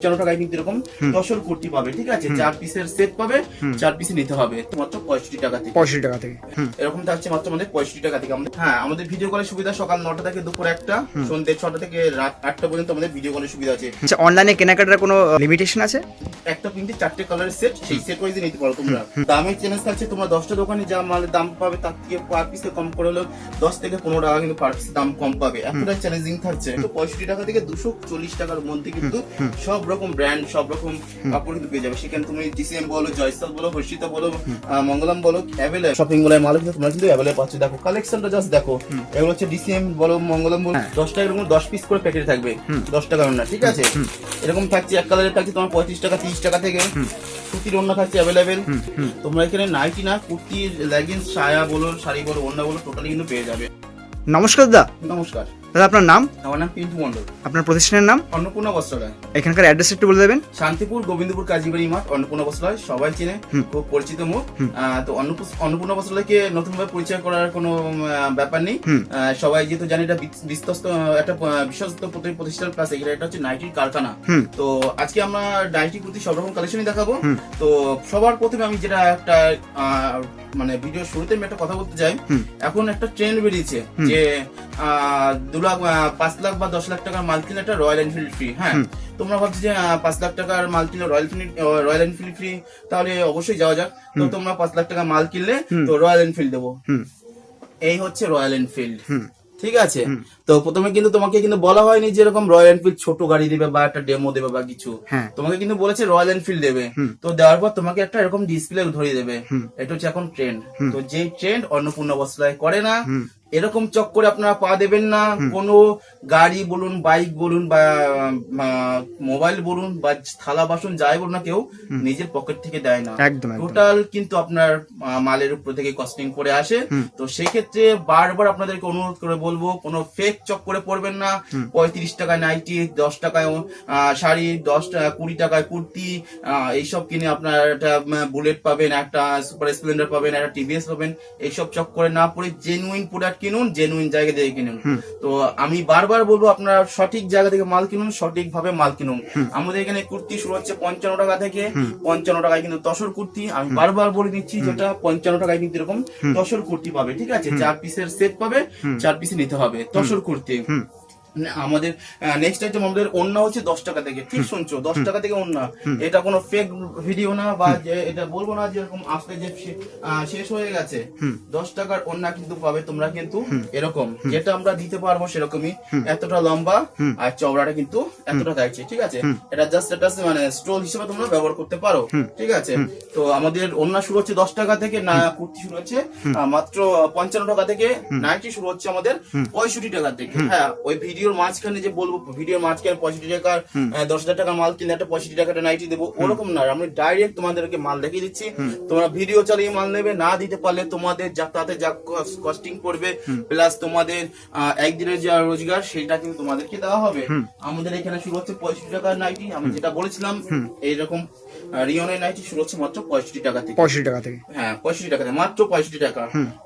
পঞ্চান্ন টাকায় কিন্তু এরকম দশর কুর্তি পাবে ঠিক আছে? চার পিসের সেট পাবে চার পিস নিতে হবে মাত্র পঁয়ষট্টি টাকা থেকে। পঁয়ষট্টি টাকা থেকে। এরকম থাকছে মাত্র আমাদের পঁয়ষট্টি টাকা থেকে। আমাদের হ্যাঁ আমাদের ভিডিও কলের সুবিধা সকাল নটা থেকে দুপুর একটা সন্ধ্যে ছটা থেকে রাত আটটা পর্যন্ত আমাদের ভিডিও কলের সুবিধা আছে। আচ্ছা অনলাইনে কেনাকাটার কোনো লিমিটেশন আছে? একটা প্রিন্টে চারটে কালারের সেট সেই সেট ওয়াইজে নিতে পারো তোমরা। দামের চ্যালেঞ্জ থাকছে তোমরা দশটা দোকানে যা মালের দাম পাবে তার থেকে পার পিসে কম করে হলেও দশ থেকে পনেরো টাকা কিন্তু পার পিসে দাম কম পাবে। এতটা চ্যালেঞ্জিং থাকছে। তো পঁয়ষট্টি টাকা থেকে দুশো চল্লিশ টাকার মধ্যে কিন্তু সব রকম ব্র্যান্ড সব রকম কাপড় কিন্তু পেয়ে যাবে। সেখানে তুমি ডিসিএম বলো জয়সাল বলো হর্ষিতা বলো মঙ্গলম বলো অ্যাভেলেবল শপিং মলের মাল কিন্তু তোমরা কিন্তু অ্যাভেলেবল পাচ্ছ। দেখো কালেকশনটা জাস্ট দেখো। এগুলো হচ্ছে ডিসিএম বলো মঙ্গলম বলো দশ টাকা এরকম দশ পিস করে প্যাকেটে থাকবে। দশ টাকার না ঠিক আছে? এরকম থাকছে এক কালারের থাকছে তোমার পঁয়ত্রিশ টাকা তিরিশ টাকা থেকে। কুর্তির ওড়না থাকছে অ্যাভেলেবেল তোমরা এখানে নাইটি না কুর্তি লেগিংস সায়া বলো শাড়ি বলো ওড়না বলো টোটালি কিন্তু পেয়ে যাবে। নমস্কার দাদা। নমস্কার। দাদা আপনার নাম? আমার নাম পিন্টু মন্ডল আপনার প্রতিষ্ঠানের নাম? অন্নপূর্ণা বস্ত্রালয়। এখানকার অ্যাড্রেস একটু বলে দেবেন। শান্তিপুর গোবিন্দপুর কাজীবাড়ি মাঠ অন্নপূর্ণা বস্ত্রালয় সবাই চেনে খুব পরিচিত মুখ। তো অন্নপূ- অন্নপূর্ণা বস্ত্রালয়কে নতুনভাবে পরিচয় করার কোনো ব্যাপার নেই। সবাই যেহেতু জানি এটা বিশ্বস্ত একটা বিশ্বস্ত প্রতিষ্ঠান প্লাস এখানে এটা হচ্ছে নাইটির কারখানা। তো আজকে আমরা নাইটি কুর্তি সব রকম কালেকশনই দেখাবো তো সবার প্রথমে আমি যেটা একটা মানে ভিডিও শুরুতে আমি একটা কথা বলতে চাই। এখন একটা ট্রেন্ড বেরিয়েছে যে আহ, দু লাখ পাঁচ লাখ বা দশ লাখ টাকার মাল কিনে একটা রয়্যাল এনফিল্ড ফ্রি হ্যাঁ তোমরা ভাবছ যে পাঁচ লাখ টাকার মাল কিনলে Royal Enfield Royal Enfield free তাহলে অবশ্যই যাওয়া যাক। তো তোমরা পাঁচ লাখ টাকা মাল কিনলে তো রয়্যাল এনফিল্ড দেবো। এই হচ্ছে রয়্যাল এনফিল্ড ঠিক আছে? তো প্রথমে কিন্তু তোমাকে কিন্তু বলা হয়নি যে এরকম রয়্যাল এনফিল্ড ছোট গাড়ি দেবে বা একটা ডেমো দেবে বা কিছু। হ্যাঁ। তোমাকে কিন্তু বলেছে রয়্যাল এনফিল্ড দেবে। তো দেওয়ার পর তোমাকে একটা এরকম ডিসপ্লে ধরিয়ে দেবে। এটা হচ্ছে এখন ট্রেন্ড তো যে ট্রেন্ড অন্নপূর্ণা বস্ত্রালয় করে না এরকম চক করে আপনারা পা দেবেন না। কোনো গাড়ি বলুন বাইক বলুন বা মোবাইল বলুন বা থালা বাসন যাই বলুন না কেউ নিজের পকেট থেকে দেয় না। টোটাল কিন্তু আপনার মালের উপর থেকে কস্টিং করে আসে। তো সেক্ষেত্রে বারবার আপনাদেরকে অনুরোধ করে বলব কোনো ফেক চক্করে পড়বেন না। পঁয়ত্রিশ টাকায় নাইটি দশ টাকায় শাড়ি দশ টাকা কুড়ি টাকায় কুর্তি আহ, এইসব কিনে আপনার একটা বুলেট পাবেন একটা সুপার স্প্লেন্ডার পাবেন একটা টিভিএস পাবেন। এইসব চক্করে না পড়ে জেনুইন প্রোডাক্ট কিনুন জেনুইন জায়গা থেকে কিনুন। তো আমি বারবার বলব আপনারা সঠিক জায়গা থেকে মাল কিনুন সঠিক ভাবে মাল কিনুন। আমাদের এখানে কুর্তি শুরু হচ্ছে পঞ্চান্ন টাকা থেকে পঞ্চান্ন টাকায় কিন্তু তসর কুর্তি আমি বারবার বলে দিচ্ছি যেটা পঞ্চান্ন টাকায় কিন্তু এরকম তসর কুর্তি পাবে ঠিক আছে? চার পিসের সেট পাবে চার পিস নিতে হবে তসর কুর্তি। আমাদের নেক্সট আইটেম আমাদের অন্য হচ্ছে দশ টাকা থেকে। ঠিক শুনছো? দশ টাকা থেকে অন্য এটা কোনো ফেক ভিডিও না বা যে এটা বলব না যে এরকম আসলে যে শেষ হয়ে গেছে। দশ টাকার অন্য কিন্তু পাবে তোমরা কিন্তু এরকম। যেটা আমরা দিতে পারব সেরকমই। এতটা লম্বা আর চওড়াটা কিন্তু এতটা থাকছে ঠিক আছে? এটা জাস্ট এটা মানে স্টোল হিসেবে তোমরা ব্যবহার করতে পারো ঠিক আছে? তো আমাদের অন্য শুরু হচ্ছে দশ টাকা থেকে না কুর্তি শুরু হচ্ছে মাত্র পঞ্চান্ন টাকা থেকে নাইটি শুরু হচ্ছে আমাদের পঁয়ষট্টি টাকা থেকে। হ্যাঁ ওই ভিডিওর মাঝখানে যে বলব ভিডিওর মাঝখানে পঁয়ষট্টি টাকার দশ হাজার টাকা মাল কিনে একটা পঁয়ষট্টি টাকাটা নাইটি দেবো ওরকম না। আমি ডাইরেক্ট তোমাদেরকে মাল দেখিয়ে দিচ্ছি। তোমরা ভিডিও চালিয়ে মাল নেবে না দিতে পারলে তোমাদের যা তাতে যা কস্টিং পড়বে প্লাস তোমাদের একদিনের যা রোজগার সেটা কিন্তু তোমাদেরকে দেওয়া হবে। আমাদের এখানে শুরু হচ্ছে পঁয়ষট্টি টাকার নাইটি আমি যেটা বলেছিলাম এইরকম রিয়নের নাইটি শুরু হচ্ছে মাত্র পঁয়ষট্টি টাকা থেকে। পঁয়ষট্টি টাকা থেকে। হ্যাঁ পঁয়ষট্টি টাকা মাত্র পঁয়ষট্টি টাকা।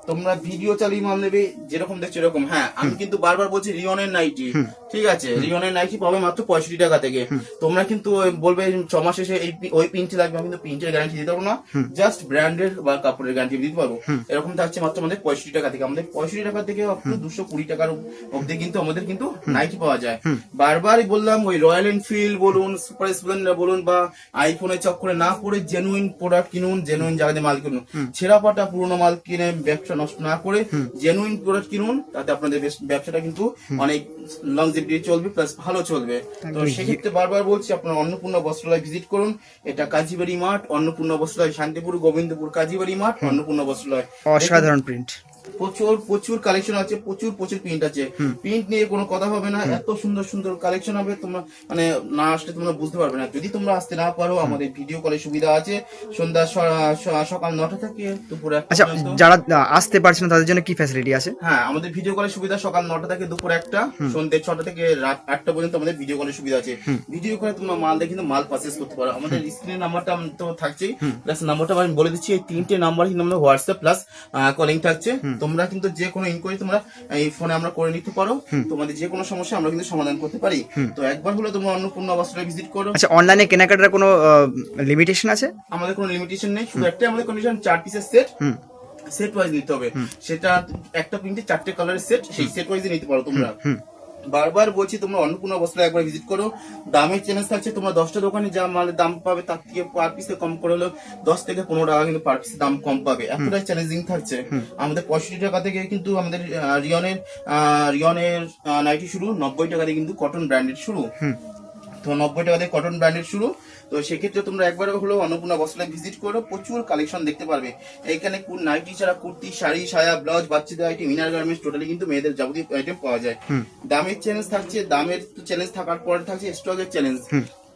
তোমরা ভিডিও চালিয়ে যেরকম দেখছ এরকম। হ্যাঁ আমি কিন্তু বারবার বলছি রিয়নের নাইটি ঠিক আছে রিয়নের নাইটি পাবে মাত্র পঁয়ষট্টি টাকা থেকে। তোমরা কিন্তু বলবে ছ মাস শেষে এই ওই পিনটি লাগবে আমি কিন্তু পিনটের গ্যারান্টি দিতে পারব না। জাস্ট ব্র্যান্ডের বা কাপড়ের গ্যারান্টি দিতে পারব। এরকম থাকছে মাত্র আমাদের পঁয়ষট্টি টাকা থেকে। আমাদের পঁয়ষট্টি টাকা থেকে দুশো কুড়ি টাকার অব্দি কিন্তু আমাদের কিন্তু নাইটি পাওয়া যায়। বারবারই বললাম ওই রয়্যাল এনফিল্ড বলুন সুপার স্প্লেন্ডার বলুন বা আইফোনের চক্করে না পড়ে জেনুইন প্রোডাক্ট কিনুন জেনুইন জায়গাতে মাল কিনুন। ছেঁড়া পাটা পুরোনো মাল কিনে ব্যবসা নষ্ট না করে জেনুইন প্রোডাক্ট কিনুন তাতে আপনাদের ব্যবসাটা কিন্তু অনেক লংজিভিটি চলবে প্লাস ভালো চলবে। তো সেক্ষেত্রে বারবার বলছি আপনার অন্নপূর্ণা বস্ত্রালয় ভিজিট করুন। এটা কাজীবাড়ি মাঠ অন্নপূর্ণা বস্ত্রালয় শান্তিপুর গোবিন্দপুর কাজীবাড়ি মাঠ অন্নপূর্ণা বস্ত্রালয়। অসাধারণ প্রিন্ট প্রচুর প্রচুর কালেকশন আছে প্রচুর প্রচুর প্রিন্ট আছে। প্রিন্ট নিয়ে কোনো কথা হবে না এত সুন্দর সুন্দর কালেকশন হবে তোমরা মানে না আসলে তোমরা বুঝতে পারবে না। যদি তোমরা আসতে না পারো আমাদের ভিডিও কলের সুবিধা আছে। সন্ধ্যা সকাল নটা থেকে দুপুর আচ্ছা যারা আসতে পারছে না তাদের জন্য কি ফ্যাসিলিটি আছে? হ্যাঁ আমাদের ভিডিও কলের সুবিধা সকাল নটা থেকে দুপুর একটা সন্ধ্যে ছটা থেকে রাত আটটা পর্যন্ত আমাদের ভিডিও কলের সুবিধা আছে। ভিডিও করে তোমরা মাল দেখে কিন্তু মাল পারচেস করতে পারো। আমাদের স্ক্রিনের নাম্বারটা তো থাকছেই। প্লাস নাম্বারটা আমি বলে দিচ্ছি এই তিনটে নাম্বার কিন্তু আমাদের হোয়াটসঅ্যাপ প্লাস কলিং থাকছে। তোমরা কিন্তু যে কোনো ইনকোয়ারি তোমরা এই ফোনে আমরা করে নিতে পারো। তোমাদের যে কোনো সমস্যা আমরা কিন্তু সমাধান করতে পারি। তো একবার হলো তোমরা অন্নপূর্ণ অবস্থায় ভিজিট করো। আচ্ছা অনলাইনে কেনাকাটার কোনো লিমিটেশন আছে? আমাদের কোনো লিমিটেশন নেই। শুধু একটাই আমাদের কন্ডিশন চার পিসের সেট সেট ওয়াইজ নিতে হবে। সেটা একটা প্রিন্টে চারটে কালারের সেট সেই সেট ওয়াইজ নিতে পারো তোমরা। বারবার বলছি তোমরা অন্নপূর্ণা অবস্থায় একবার ভিজিট করো। দামের চ্যালেঞ্জ থাকছে তোমরা দশটা দোকানে যা মালের দাম পাবে তার থেকে পার পিসে কম করে হলো দশ থেকে পনেরো টাকা কিন্তু পার পিসে দাম কম পাবে। এতটাই চ্যালেঞ্জিং থাকছে। আমাদের পঁয়ষট্টি টাকা থেকে কিন্তু আমাদের রিয়নের আহ, রিয়নের নাইটি শুরু নব্বই টাকা দিয়ে কিন্তু কটন ব্র্যান্ডেড শুরু। নব্বই টাকা দিয়ে কটন ব্র্যান্ডের শুরু। তো সেক্ষেত্রে তোমরা একবার হলো অন্নপূর্ণা বস্ত্রালয় ভিজিট করো প্রচুর কালেকশন দেখতে পারবে। এখানে নাইটি ছাড়া কুর্তি শাড়ি সায়া ব্লাউজ বাচ্চাদের আইটেম ইনার গার্মেন্টস টোটালি কিন্তু মেয়েদের যাবতীয় আইটেম পাওয়া যায়। দামের চ্যালেঞ্জ থাকছে দামের চ্যালেঞ্জ থাকার পরে থাকছে স্টকের চ্যালেঞ্জ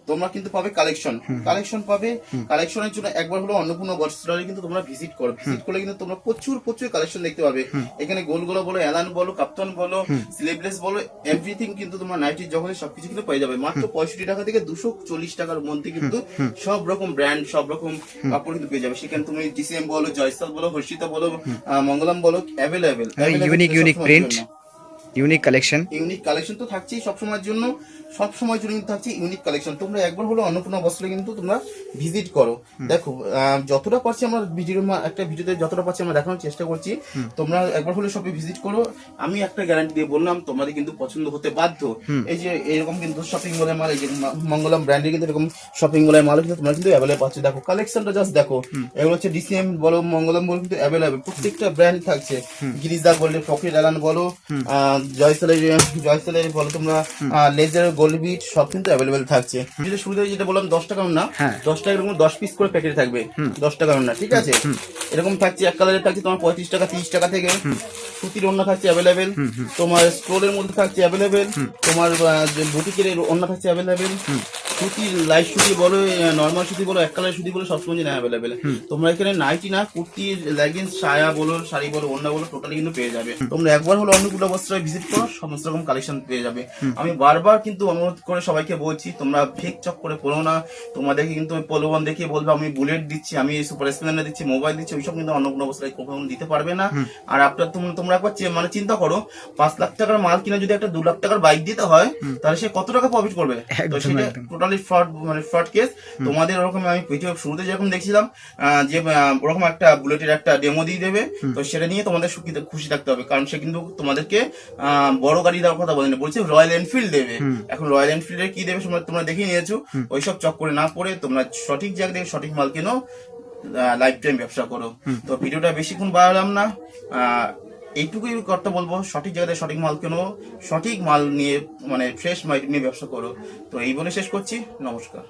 তোমরা কিন্তু পাবে কালেকশন কালেকশন পাবে। কালেকশনের জন্য একবার হলো অন্নপূর্ণা বস্ত্রালয় কিন্তু তোমরা ভিজিট করো। ভিজিট করলে কিন্তু তোমরা প্রচুর প্রচুর কালেকশন দেখতে পাবে। এখানে গোলগুলো বলো এলান বলো কাপ্তান বলো স্লিভলেস বলো এভরিথিং কিন্তু তোমরা নাইটির জগতে সবকিছু কিন্তু পেয়ে যাবে। মাত্র পঁয়ষট্টি টাকা থেকে দুশো চল্লিশ টাকার মধ্যে কিন্তু সব রকম ব্র্যান্ড সব রকম কাপড় কিন্তু পেয়ে যাবে। সেখানে তুমি ডিসিএম বলো জয়সাল বলো হর্ষিতা বলো মঙ্গলম বলো available unique unique print unique collection unique collection তো থাকছেই সবসময়ের জন্য। সব সময়ের জন্য কিন্তু থাকছে ইউনিক কালেকশন তোমরা একবার হলো অন্নপূর্ণা বস্ত্রে কিন্তু তোমরা ভিজিট করো। দেখো যতটা পারছি আমরা ভিডিওর মা- একটা ভিডিওতে যতটা পারছি আমরা দেখানোর চেষ্টা করছি। তোমরা একবার হলো সবে ভিজিট করো। আমি একটা গ্যারান্টি দিয়ে বললাম তোমাদের কিন্তু পছন্দ হতে বাধ্য। এই যে এরকম কিন্তু শপিং মলের মাল এই যে মঙ্গলম ব্র্যান্ডের কিন্তু এরকম শপিং মলের মাল কিন্তু তোমরা কিন্তু অ্যাভেলেবল পাচ্ছ। দেখো কালেকশনটা জাস্ট দেখো। এগুলো হচ্ছে ডিসিএম বলো মঙ্গলম বলো কিন্তু অ্যাভেলেবল প্রত্যেকটা ব্র্যান্ড থাকছে। গিরিজা গোল্ডের পকেট এলান বলো জয়সলের জয়সলের বলো তোমরা লেজার গোল্ড বিট সব কিন্তু অ্যাভেলেবেল থাকছে। যেটা শুরুতে যেটা বললাম দশ টাকা না হ্যাঁ। দশ টাকা এরকম দশ পিস করে প্যাকেট থাকবে। দশ টাকা না ঠিক আছে? এরকম থাকছে এক কালারের থাকছে তোমার পঁয়ত্রিশ টাকা তিরিশ টাকা থেকে। সুতির ওড়না থাকছে অ্যাভেলেবেল তোমার স্টোরের মধ্যে থাকছে অ্যাভেলেবেল তোমার বুটিকের ওড়না থাকছে অ্যাভেলেবেল লাইট সুতি বলো নর্মাল সুতি বলো এক কালারের সুতি বলো সবসময় না অ্যাভেলেবেল তোমরা এখানে নাইটি না কুর্তি লেগিংস সায়া বলো শাড়ি বলো ওড়না বলো টোটালি কিন্তু পেয়ে যাবে। তোমরা একবার হলো অন্নপূর্ণা বস্ত্রায় ভিজিট করো সমস্ত রকম কালেকশন পেয়ে যাবে। আমি বারবার কিন্তু অনুরোধ করে সবাইকে বলছি তোমরা ফেক চক করে পড়ো না। তোমাদেরকে কিন্তু ওই প্রলোভন দেখিয়ে বলবে আমি বুলেট দিচ্ছি আমি সুপার স্প্লেন্ডার দিচ্ছি মোবাইল দিচ্ছি ওইসব কিন্তু অন্নপূর্ণা বস্ত্রায় কখনো দিতে পারবে না। আর আপনার তোমরা তোমরা একবার মানে চিন্তা করো পাঁচ লাখ টাকার মাল কিনে যদি একটা দু লাখ টাকার বাইক দিতে হয় তাহলে সে কত টাকা প্রফিট করবে? তো সেটা টোটালি ফ্রড মানে ফ্রড কেস তোমাদের ওরকম আমি ভিডিও শুরুতে যেরকম দেখছিলাম যে ওরকম একটা বুলেটের একটা ডেমো দিয়ে দেবে তো সেটা নিয়ে তোমাদের সুখী- খুশি থাকতে হবে। কারণ সে কিন্তু তোমাদেরকে আহ, বড় গাড়ি দেওয়ার কথা বলেনি বলছে রয়্যাল এনফিল্ড দেবে। এখন রয়্যাল এনফিল্ডের কি দেবে তোমরা দেখে নিয়েছো। ওইসব চক্করে না পড়ে তোমরা সঠিক জায়গা থেকে সঠিক মাল কেনো লাইফ টাইম ব্যবসা করো। তো ভিডিওটা বেশিক্ষণ বাড়ালাম না। আহ, এইটুকুই করতে বলব সঠিক জায়গাতে সঠিক মাল কেনো সঠিক মাল নিয়ে মানে ফ্রেশ মাল নিয়ে ব্যবসা করো। তো এই বলে শেষ করছি নমস্কার।